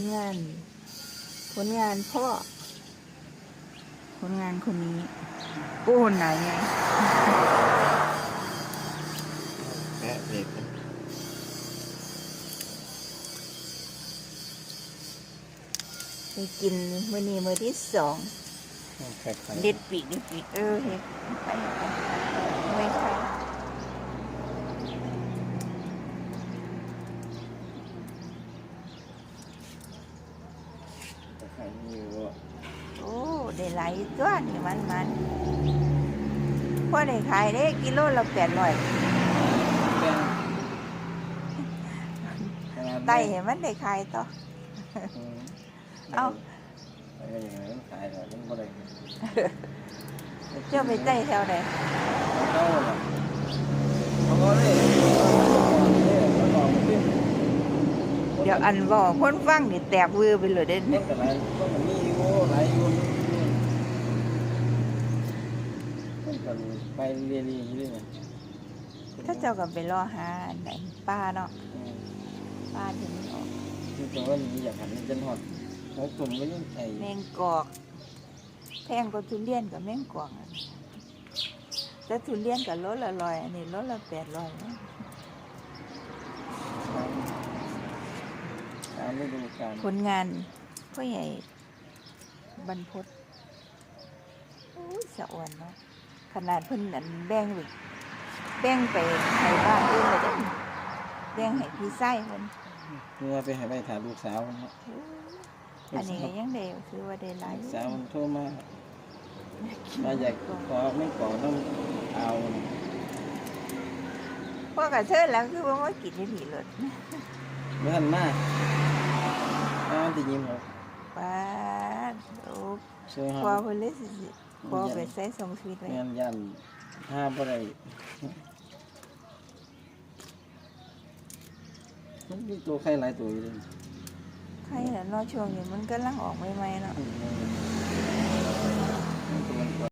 ลงาน ผลงานพ่อ ผลงานคนนี้โอ้ไหนไงแม่เด็กไปกินมื้อนี้มื้อที่สองแค่ใครเด็ดปีกเด็ดปีกเออเฮ็ดไปไปไม่ใช่ ใครอยู่อะโอ้ได้หลายตัวนี่มันมันพอได้ขายได้กิโลละแปดร้อยเป็นขนาดไต่เห็นมันได้ขายต่อ อืมเอ้าไปก็อย่างนั้นขายแล้วมันก็ได้เจ้าไปไต่แถวไหนเจ้าน่ะเขาก็เลยเนี่ยเขาบอกมันเป็น เดี๋ยวอันบอกคนฟังนี่แตกวือไปเลยเด้มันก็หลายก็มันมีอยู่หลายอยู่มันก็ไปเรียนๆอยู่ด้วยไงถ้าเจ้าก็ไปรอหาอันไหนป้าเนาะอืมป้าถึงออกคือตัวว่านี้อยากหันมันจะหอดหกตุ่มก็ยังไอ้แมงกอกแพงกว่าทุเรียนกับแมงกอกอะแต่ทุเรียนกับรถละร้อยอันนี้รถละแปดร้อยนะามฤดูกาลผลงานพ่อใหญ่บรรพตอุ้ยสะอ่อนเนาะขนาดเพิ่นนั่นแบ่งไปแบ่งไปให้บ้านอื่นเลยเด้อแบ่งให้พี่ไส้เพิ่นเมื่อไปให้ไปถ่ายลูกสาวมันเนาะอู้อันนี้ก็ยังได้คือว่าได้หลายลูกสาวมันโทรมามาอยากขอไม่ขอต้องเอาพวกกระเชิญแล้วคือว่ามากินที่ผีรถเมื่อนมาก น้ำจะยิ้มเหรอป้าดโอ้ช่วยพอเขาเพิ่นเลยสิสิพอไปใส่ส่งชีวิตไว้งานยันห้ามอะไรมันมีตัวใครหลายตัวอยู่เลยใครน่ะเนาะช่วงนี้มันกำลังออกใหม่ๆเนาะตัวมัน